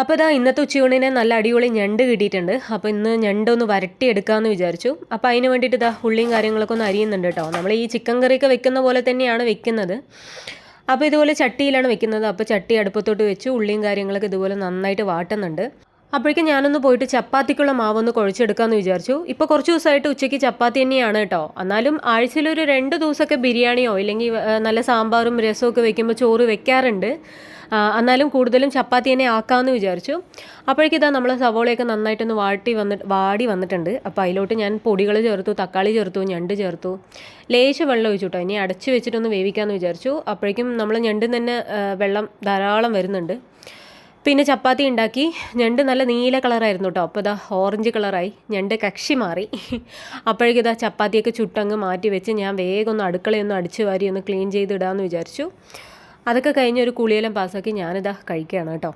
അപ്പോൾ ഇതാ ഇന്നത്തെ ഉച്ചയൂണിനെ നല്ല അടിപൊളി ഞണ്ട് കിട്ടിയിട്ടുണ്ട്. അപ്പോൾ ഇന്ന് ഞണ്ടൊന്ന് വരട്ടിയെടുക്കാമെന്ന് വിചാരിച്ചു. അപ്പോൾ അതിന് വേണ്ടിയിട്ട് ഇതാ ഉള്ളിയും കാര്യങ്ങളൊക്കെ ഒന്ന് അരിയുന്നുണ്ട് കേട്ടോ. നമ്മൾ ഈ ചിക്കൻ കറിയൊക്കെ വെക്കുന്ന പോലെ തന്നെയാണ് വെക്കുന്നത്. അപ്പോൾ ഇതുപോലെ ചട്ടിയിലാണ് വെക്കുന്നത്. അപ്പോൾ ചട്ടി അടുപ്പത്തോട്ട് വെച്ച് ഉള്ളിയും കാര്യങ്ങളൊക്കെ ഇതുപോലെ നന്നായിട്ട് വാട്ടുന്നുണ്ട്. അപ്പോഴേക്കും ഞാനൊന്ന് പോയിട്ട് ചപ്പാത്തിക്കുള്ള മാവൊന്ന് കുഴച്ചെടുക്കാമെന്ന് വിചാരിച്ചു. ഇപ്പോൾ കുറച്ച് ദിവസമായിട്ട് ഉച്ചയ്ക്ക് ചപ്പാത്തി തന്നെയാണ് കേട്ടോ. എന്നാലും ആഴ്ചയിലൊരു രണ്ട് ദിവസമൊക്കെ ബിരിയാണിയോ ഇല്ലെങ്കിൽ നല്ല സാമ്പാറും രസമൊക്കെ വെക്കുമ്പോൾ ചോറ് വെക്കാറുണ്ട്. എന്നാലും കൂടുതലും ചപ്പാത്തി തന്നെ ആക്കാമെന്ന് വിചാരിച്ചു. അപ്പോഴേക്കിതാ നമ്മൾ സവോളയൊക്കെ നന്നായിട്ടൊന്ന് വാട്ടി വന്നിട്ട് വാടി വന്നിട്ടുണ്ട്. അപ്പോൾ അതിലോട്ട് ഞാൻ പൊടികൾ ചേർത്തു തക്കാളി ചേർത്തു ഞണ്ട് ചേർത്തു. ലേശം വെള്ളം ഒഴിച്ചു കേട്ടോ ഇനി അടച്ച് വെച്ചിട്ടൊന്ന് വേവിക്കാമെന്ന് വിചാരിച്ചു. അപ്പോഴേക്കും നമ്മൾ ഞണ്ടിൽ തന്നെ വെള്ളം ധാരാളം വരുന്നുണ്ട്. പിന്നെ ചപ്പാത്തി ഉണ്ടാക്കി. ഞണ്ട് നല്ല നീല കളറായിരുന്നു കേട്ടോ അപ്പോൾ ഇതാ ഓറഞ്ച് കളറായി. ഞണ്ട് കക്ഷി മാറി. അപ്പോഴേക്കും ഇതാ ചപ്പാത്തിയൊക്കെ ചുട്ടങ്ങ് മാറ്റി വെച്ച് ഞാൻ വേഗം ഒന്ന് അടുക്കളയൊന്ന് അടിച്ചു വാരി ഒന്ന് ക്ലീൻ ചെയ്തിടാമെന്ന് വിചാരിച്ചു. അതൊക്കെ കഴിഞ്ഞ് ഒരു കുളിയെല്ലാം പാസ്സാക്കി ഞാനിതാ കഴിക്കുകയാണ് കേട്ടോ.